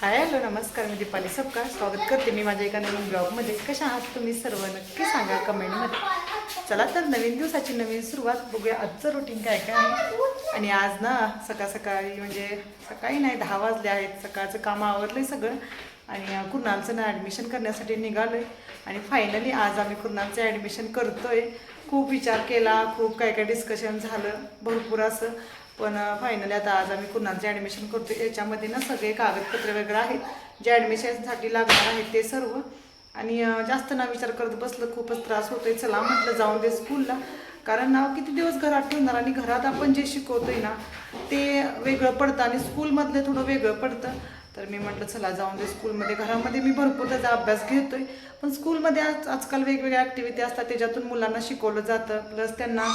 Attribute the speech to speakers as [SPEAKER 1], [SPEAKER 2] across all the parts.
[SPEAKER 1] Hi hello नमस्कार मी दीपाली सबका स्वागत करते मी माझ्या एका नवीन ब्लॉगमध्ये. कशा आहात तुम्ही सर्व? नक्की सांगा कमेंटमध्ये. चला तर नवीन दिवसाची नवीन सुरुवात. बघूया आजचं रुटीन काय काय आहे. आणि आज ना सकाळ सकाळी म्हणजे सकाळी नाही दहा वाजले आहेत. सकाळचं काम आहे सगळं. आणि कुणालचं ना ॲडमिशन करण्यासाठी निघालोय. आणि फायनली आज आम्ही कुणालचं ॲडमिशन करतो आहे खूप विचार केला खूप काय काय डिस्कशन झालं. भरपूर असं. पण फायनली आता आज आम्ही कुणालचे ॲडमिशन करतो याच्यामध्ये ना सगळे कागदपत्र वगैरे आहेत. जे ॲडमिशनसाठी लागणार आहेत ते सर्व. आणि जास्त ना विचार करत बसलं खूपच त्रास होतोय. चला म्हटलं जाऊन दे स्कूलला कारण ना किती दिवस घरात ठेवणार? आणि घरात आपण जे शिकवतोय ना ते वेगळं पडतं. आणि स्कूलमधलं थोडं वेगळं पडतं. तर मी म्हटलं चला जाऊन दे स्कूलमध्ये घरामध्ये मी भरपूर त्याचा अभ्यास घेतोय. पण स्कूलमध्ये आज आजकाल वेगवेगळ्या ॲक्टिव्हिटी असतात. त्याच्यातून मुलांना शिकवलं जातं. प्लस त्यांना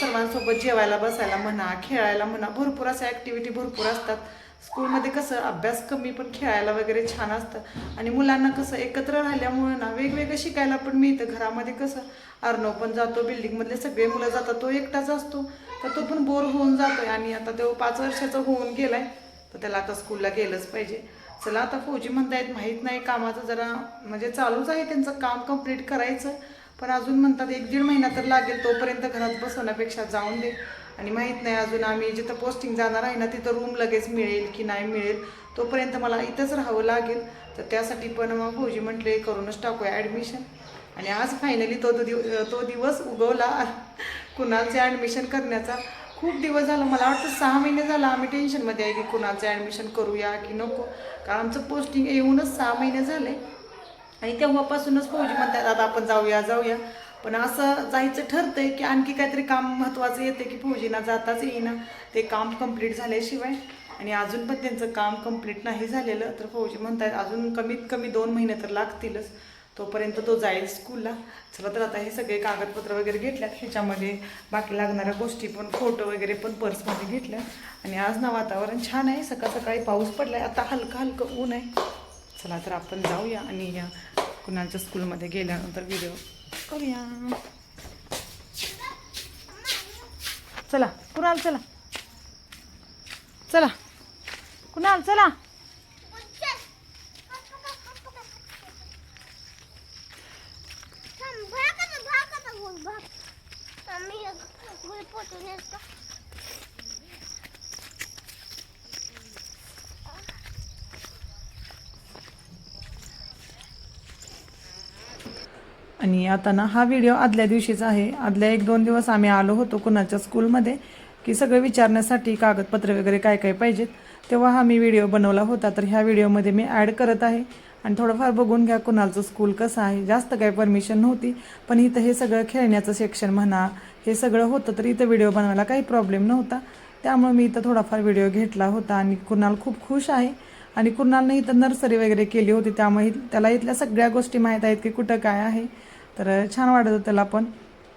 [SPEAKER 1] सर्वांसोबत जेवायला बसायला म्हणा खेळायला म्हणा भरपूर अशा ॲक्टिव्हिटी भरपूर असतात. स्कूलमध्ये कसं अभ्यास कमी पण खेळायला वगैरे छान असतं. आणि मुलांना कसं एकत्र राहिल्यामुळं ना वेगवेगळं शिकायला पण मिळतं. घरामध्ये कसं अर्णव पण जातो बिल्डिंगमधले सगळे मुलं जातात. तो एकटाच असतो. तर तो पण बोर होऊन जातोय. आणि आता तो पाच वर्षाचा होऊन गेलाय. तर त्याला आता स्कूलला गेलंच पाहिजे. चला आता फौजी म्हणतायत माहीत नाही कामाचं जरा म्हणजे चालूच आहे त्यांचं काम कंप्लीट करायचं. पण अजून म्हणतात एक दीड महिना तर लागेल तोपर्यंत घरात बसवण्यापेक्षा जाऊन दे. आणि माहीत नाही अजून आम्ही जिथं पोस्टिंग जाणार आहे ना तिथं रूम लगेच मिळेल की नाही मिळेल. तोपर्यंत मला इथंच राहावं लागेल. तर त्यासाठी पण मग फौजी म्हटले करूनच टाकूया ॲडमिशन आणि आज फायनली तो तो दिव तो दिवस उगवला. कुणालचे ॲडमिशन करण्याचा. खूप दिवस झालं मला वाटतं सहा महिने झाला आम्ही टेन्शनमध्ये आहे की कुणाचं ॲडमिशन करूया की नको. कारण आमचं पोस्टिंग येऊनच सहा महिने झाले. आणि तेव्हापासूनच फौजी म्हणतात आता आपण जाऊया जाऊया. पण असं जायचं ठरतंय की आणखी काहीतरी काम महत्त्वाचं येते की फौजीना जाताच येईना. ते काम कंप्लीट झाल्याशिवाय. आणि अजून पण त्यांचं काम कंप्लीट नाही झालेलं. तर फौजी म्हणतात अजून कमीत कमी दोन महिने तर लागतीलच. तोपर्यंत तो जाईल स्कूलला चला तर आता हे सगळे कागदपत्र वगैरे घेतल्यात. ह्याच्यामध्ये बाकी लागणाऱ्या गोष्टी पण फोटो वगैरे पण पर्समध्ये घेतल्या आणि आज ना वातावरण छान आहे. सकाळ सकाळी पाऊस पडलाय. आता हलकं हलकं ऊन आहे. चला तर आपण जाऊया आणि या कुणाच्या स्कूलमध्ये गेल्यानंतर व्हिडिओ करूया. चला कुणाल चला? चला. कुणाल चला? आणि आता ना हा व्हिडिओ आदल्या दिवशीचा आहे. आदल्या एक दोन दिवस आम्ही आलो होतो कुणाच्या स्कूलमध्ये की सगळं विचारण्यासाठी कागदपत्र वगैरे काय काय पाहिजेत तेव्हा हा मी व्हिडिओ बनवला होता. तर ह्या व्हिडिओमध्ये मी ॲड करत आहे. आणि थोडंफार बघून घ्या कुणालचं स्कूल कसं आहे. जास्त काही परमिशन नव्हती पण इथं हे सगळं खेळण्याचं सेक्शन म्हणा हे सगळं होतं तर इथं व्हिडिओ बनवायला काही प्रॉब्लेम नव्हता. त्यामुळे मी इथं थोडाफार व्हिडिओ घेतला होता आणि कुणाल खूप खुश आहे. आणि कुणालनं इथं नर्सरी वगैरे केली होती त्यामुळे त्याला इथल्या सगळ्या गोष्टी माहीत आहेत की कुठं काय आहे. तर छान वाटत होतं त्याला पण.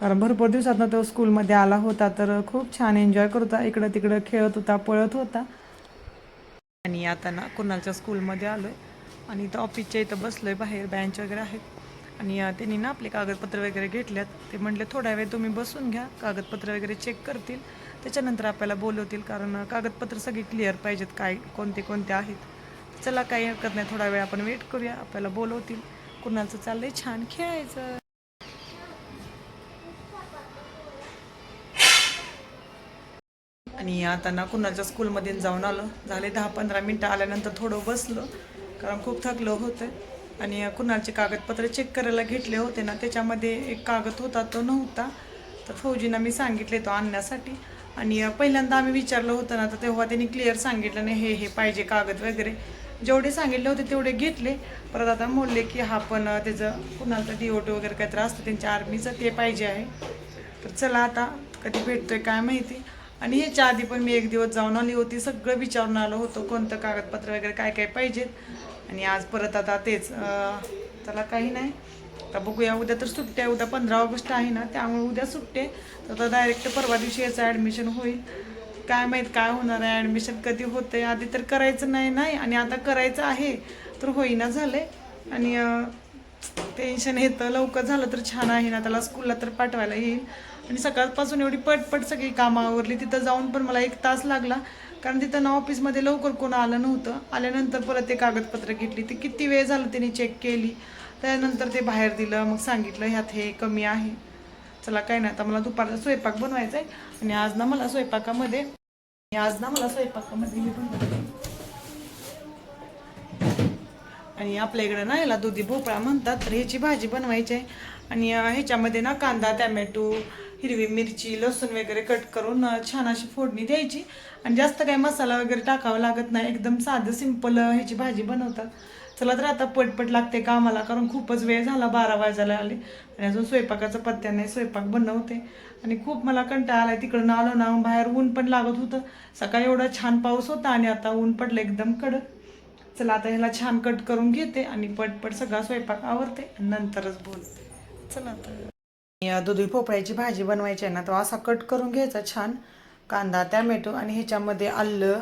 [SPEAKER 1] कारण भरपूर दिवसातनं तो स्कूलमध्ये आला होता तर खूप छान एन्जॉय करत होता. इकडं तिकडं खेळत होता पळत होता. आणि आता ना कुणालच्या स्कूलमध्ये आलो आहे आणि इथं ऑफिसच्या इथं बसलो आहे बाहेर बँच वगैरे आहेत. आणि त्यांनी ना आपले कागदपत्र वगैरे घेतल्यात. ते म्हटले थोड्या वेळ तुम्ही बसून घ्या कागदपत्र वगैरे चेक करतील. त्याच्यानंतर आपल्याला बोलवतील कारण कागदपत्र सगळी क्लिअर पाहिजेत काय कोणते कोणते आहेत. चला काही हरकत नाही थोडा वेळ आपण वेट करूया आपल्याला बोलवतील. कुणाचं चाललंय छान खेळायचं. आणि आता ना कुणाच्या स्कूलमध्ये जाऊन आलो. झाले दहा पंधरा मिनटं आल्यानंतर थोडं बसलो. कारण खूप थकलो होतं. आणि कुणालचे कागदपत्र चेक करायला घेतले होते ना त्याच्यामध्ये एक कागद होता तो नव्हता. तर फौजींना मी सांगितले तो आणण्यासाठी. आणि पहिल्यांदा आम्ही विचारलं होतं ना तर तेव्हा त्यांनी क्लिअर सांगितलं नाही हे हे पाहिजे कागद वगैरे. जेवढे सांगितले होते तेवढे घेतले. परत आता बोलले की हा पण त्याचं कुणाला डी ओ टी वगैरे काहीतरी असतं त्यांच्या आर्मीचं ते पाहिजे आहे. तर चला आता कधी भेटतोय काय माहिती. आणि ह्याच्या आधी पण मी एक दिवस जाऊन आली होती सगळं विचारून आलो होतो कोणतं कागदपत्र वगैरे काय काय पाहिजेत. आणि आज परत आता तेच त्याला काही नाही. आता बघूया उद्या तर सुट्टी आहे. उद्या पंधरा ऑगस्ट आहे ना त्यामुळे उद्या सुट्टी आहे. तर आता डायरेक्ट परवा दिवशी याचं ॲडमिशन होईल. काय माहीत काय होणार आहे? ॲडमिशन कधी होते आधी तर करायचं नाही नाही आणि आता करायचं आहे तर होईना झालं आहे आणि टेन्शन येतं. लवकर झालं तर छान आहे ना? त्याला स्कूलला तर पाठवायला येईल. आणि सकाळपासून एवढी पटपट सगळी कामं आवरली. तिथं जाऊन पण मला एक तास लागला. कारण तिथं ना ऑफिसमध्ये लवकर कोण आलं नव्हतं. आल्यानंतर परत ते कागदपत्र घेतली. ते किती वेळ झालं त्यांनी चेक केली. त्यानंतर ते बाहेर दिलं. मग सांगितलं ह्यात हे कमी आहे. चला काय नाही. आता मला दुपारचा स्वयंपाक बनवायचा आहे. आणि आज ना मला स्वयंपाकामध्ये आणि आज ना मला स्वयंपाकामध्ये मी आणि आपल्या इकडे ना याला दुधी भोपळा म्हणतात. तर ह्याची भाजी बनवायची आहे. आणि ह्याच्यामध्ये ना कांदा टॅमॅटो हिरवी मिरची लसूण वगैरे कट करून छान अशी फोडणी द्यायची. आणि जास्त काही मसाला वगैरे टाकावा लागत नाही. एकदम साधं सिंपल ह्याची भाजी बनवतात. चला तर आता पटपट लागते कामाला कारण खूपच वेळ झाला बारा वाजायला आले. आणि अजून स्वयंपाकाचा पत्त्या नाही स्वयंपाक बनवते. आणि खूप मला कंटाळा आलाय. तिकडनं आलो ना बाहेर ऊन पण लागत होतं. सकाळी एवढा छान पाऊस होता आणि आता ऊन पडलं एकदम कडक. चला आता ह्याला छान कट करून घेते आणि पटपट सगळा स्वयंपाक आवरते आणि नंतरच बोलते. चला आता. दुधी भोपळ्याची भाजी बनवायची आहे ना तो असा कट करून घ्यायचा छान कांदा टॅमॅटो आणि ह्याच्यामध्ये आलं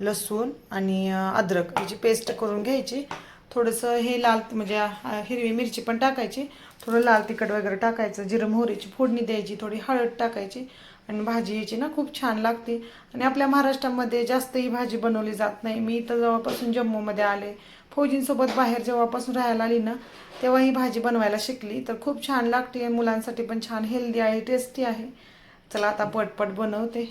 [SPEAKER 1] लसूण आणि अद्रक याची पेस्ट करून घ्यायची. थोडंसं हे लाल म्हणजे हिरवी मिरची पण टाकायची. थोडं लाल तिखट वगैरे टाकायचं जिरं मोहरीची फोडणी द्यायची थोडी हळद टाकायची आणि भाजी याची ना खूप छान लागते. आणि आपल्या महाराष्ट्रामध्ये जास्त ही भाजी बनवली जात नाही. मी इथं जवळपासून जम्मूमध्ये आले. फौजींसोबत बाहेर जेव्हापासून राहायला आली ना तेव्हा ही भाजी बनवायला शिकली. तर खूप छान लागते मुलांसाठी पण छान हेल्दी आहे टेस्टी आहे. चला आता पटपट बनवते.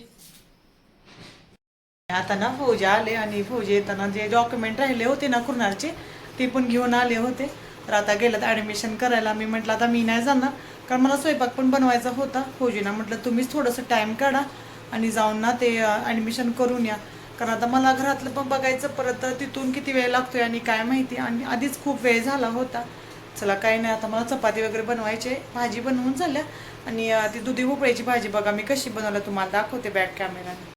[SPEAKER 1] आता ना फौजे आले आणि फौजे येताना जे डॉक्युमेंट राहिले होते ना कुरणारचे ते पण घेऊन आले होते. तर आता गेलं ॲडमिशन करायला. मी म्हटलं आता मी नाही जाणार कारण मला स्वयंपाक पण बनवायचा होता. फौजीना म्हटलं तुम्हीच थोडंसं टाईम काढा आणि जाऊन ना ते ॲडमिशन करून या. कारण आता मला घरातलं पण बघायचं परत तिथून किती वेळ लागतोय आणि काय माहिती. आणि आधीच खूप वेळ झाला होता. चला काही नाही आता मला चपाती वगैरे बनवायची आहे. भाजी बनवून झाल्या. आणि ती दुधी भोपळ्याची भाजी बघा मी कशी बनवलं तुम्हाला दाखवते बॅक कॅमेराने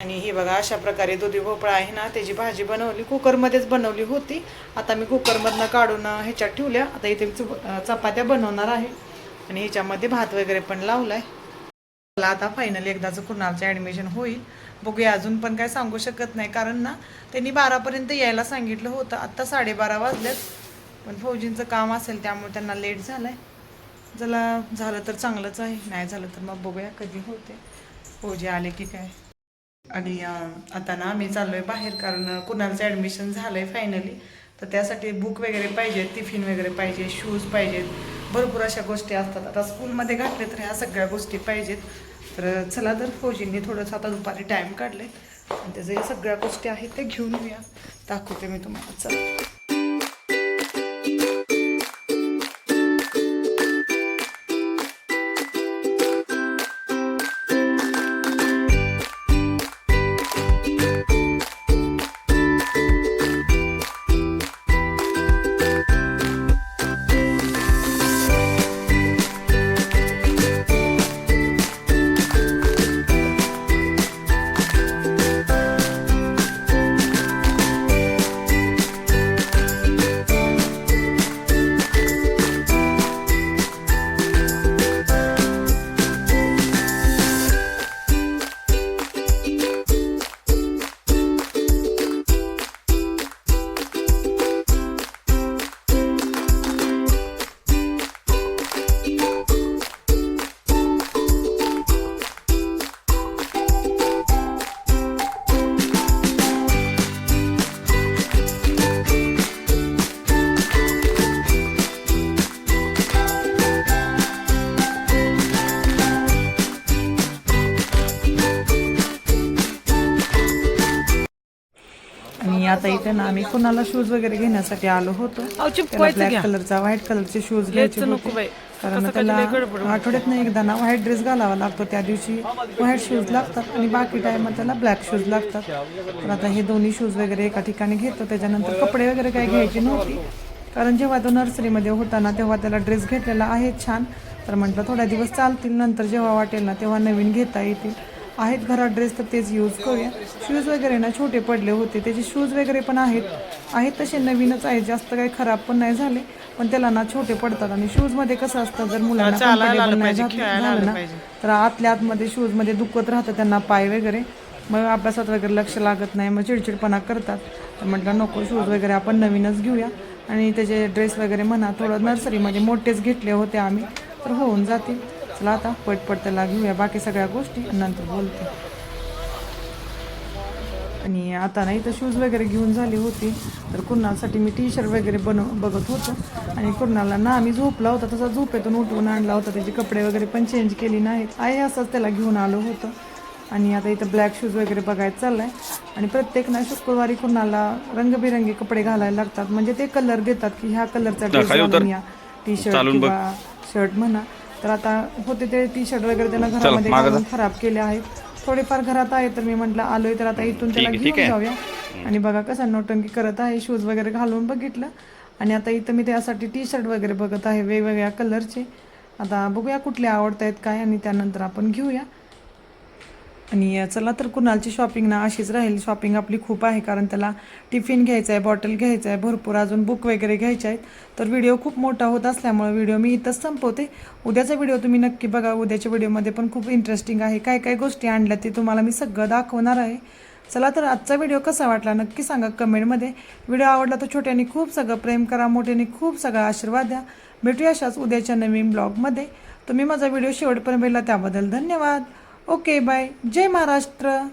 [SPEAKER 1] आणि ही बघा अशा प्रकारे दुधी भोपळा आहे ना त्याची भाजी बनवली. कुकरमध्येच बनवली होती. आता मी कुकरमधनं काढून ह्याच्यात ठेवल्या. आता इथे मी चपात्या बनवणार आहे. आणि ह्याच्यामध्ये भात वगैरे पण लावलाय. मला आता फायनली एकदाचं कुणालचं ॲडमिशन होईल. बघूया अजून पण काय सांगू शकत नाही. कारण ना त्यांनी बारापर्यंत यायला सांगितलं होतं. आत्ता साडेबारा वाजलेत. पण फौजींचं काम असेल त्यामुळे त्यांना लेट झालं आहे जरा झालं तर चांगलंच आहे. नाही झालं तर मग बघूया कधी होते. फौजी आले की काय. आणि आता ना आम्ही चाललो आहे बाहेर कारण कुणालचं ॲडमिशन झालं आहे फायनली तर त्यासाठी बुक वगैरे पाहिजे टिफिन वगैरे पाहिजे शूज पाहिजेत. भरपूर अशा गोष्टी असतात. आता स्कूलमध्ये घातले तर ह्या सगळ्या गोष्टी पाहिजेत. तर चला तर फौजींनी थोडंसं आता दुपारी टाईम काढले आणि त्याचं या सगळ्या गोष्टी आहेत त्या घेऊन या दाखवते मी तुम्हाला. चला. आता इथे ना आम्ही कुणाला शूज वगैरे घेण्यासाठी आलो होतो. ब्लॅक कलरचा व्हाईट कलरचे शूज घ्यायचे होते. कारण त्याला आठवड्यात एकदा ना व्हाईट ड्रेस घालावा लागतो. त्या दिवशी व्हाईट शूज लागतात आणि बाकी टाइम त्याला ब्लॅक शूज लागतात. तर आता हे दोन्ही शूज वगैरे एका ठिकाणी घेतो. त्याच्यानंतर कपडे वगैरे काही घ्यायची नव्हती. कारण जेव्हा तो नर्सरीमध्ये होता ना तेव्हा त्याला ड्रेस घेतलेला आहे छान. तर म्हटलं थोड्या दिवस चालतील. नंतर जेव्हा वाटेल ना तेव्हा नवीन घेता येतील. आहेत घरात ड्रेस तर तेच यूज करूया. शूज वगैरे ना छोटे पडले होते त्याचे शूज वगैरे पण आहेत. आहेत तसे नवीनच आहेत जास्त काही खराब पण नाही झाले पण त्याला ना छोटे पडतात. आणि शूजमध्ये कसं असतं जर मुलांना comfortable नाही घातलं- झालं ना तर आतल्या आतमध्ये शूजमध्ये दुखत राहतं त्यांना पाय वगैरे. मग अभ्यासात वगैरे लक्ष लागत नाही मग चिडचिडपणा करतात. तर म्हटलं नको शूज वगैरे आपण नवीनच घेऊया. आणि त्याचे ड्रेस वगैरे म्हणा थोडं नर्सरीमध्ये मोठेच घेतले होते आम्ही तर होऊन जातील. चला आता पटपट त्याला घेऊया बाकी सगळ्या गोष्टी. नंतर बोलते. आणि आता नाही तर शूज वगैरे घेऊन झाले होते. तर कुर्नालसाठी मी टी शर्ट वगैरे बनव बघत होतं. आणि कुर्नालला ना आम्ही झोपला होता तसा झोपेतून उठवून आणला होता. त्याचे कपडे वगैरे पण चेंज केली नाहीत. आहे असंच त्याला घेऊन आलो होतं. आणि आता इथं ब्लॅक शूज वगैरे बघायचं चाललंय. आणि प्रत्येक ना शुक्रवारी कुणाला रंगबिरंगी कपडे घालायला लागतात. म्हणजे ते कलर देतात की ह्या कलरचा ड्रेस या. टी शर्ट किंवा शर्ट म्हणा. तर आता होते ते टी शर्ट वगैरे त्याला घरामध्ये घालून खराब केले आहेत. थोडेफार घरात आहे तर मी म्हटलं आलोय तर आता इथून त्याला घेऊन जाऊया. आणि बघा कसा नोटंकी करत आहे शूज वगैरे घालून बघितलं. आणि आता इथं मी त्यासाठी टी शर्ट वगैरे बघत आहे वेगवेगळ्या कलरचे आता बघूया कुठले आवडत आहेत काय आणि त्यानंतर आपण घेऊया. आणि चला तर कुणालची शॉपिंग ना अशीच राहील. शॉपिंग आपली खूप आहे कारण त्याला टिफिन घ्यायचं आहे बॉटल घ्यायचं आहे भरपूर अजून बुक वगैरे घ्यायचे आहेत. तर व्हिडिओ खूप मोठा होत असल्यामुळे व्हिडिओ मी इथंच संपवते. उद्याचा व्हिडिओ तुम्ही नक्की बघा. उद्याच्या व्हिडिओमध्ये पण खूप इंटरेस्टिंग आहे. काय काय गोष्टी आणल्या ते तुम्हाला मी सगळं दाखवणार आहे. चला तर आजचा व्हिडिओ कसा वाटला नक्की सांगा कमेंटमध्ये व्हिडिओ आवडला तर छोट्याने खूप सगळं प्रेम करा मोठ्याने खूप सगळा आशीर्वाद द्या. भेटूया अशाच उद्याच्या नवीन ब्लॉगमध्ये तुम्ही माझा व्हिडिओ शेवटपर्यंत पाहिला त्याबद्दल धन्यवाद. Okay bye. जय महाराष्ट्र.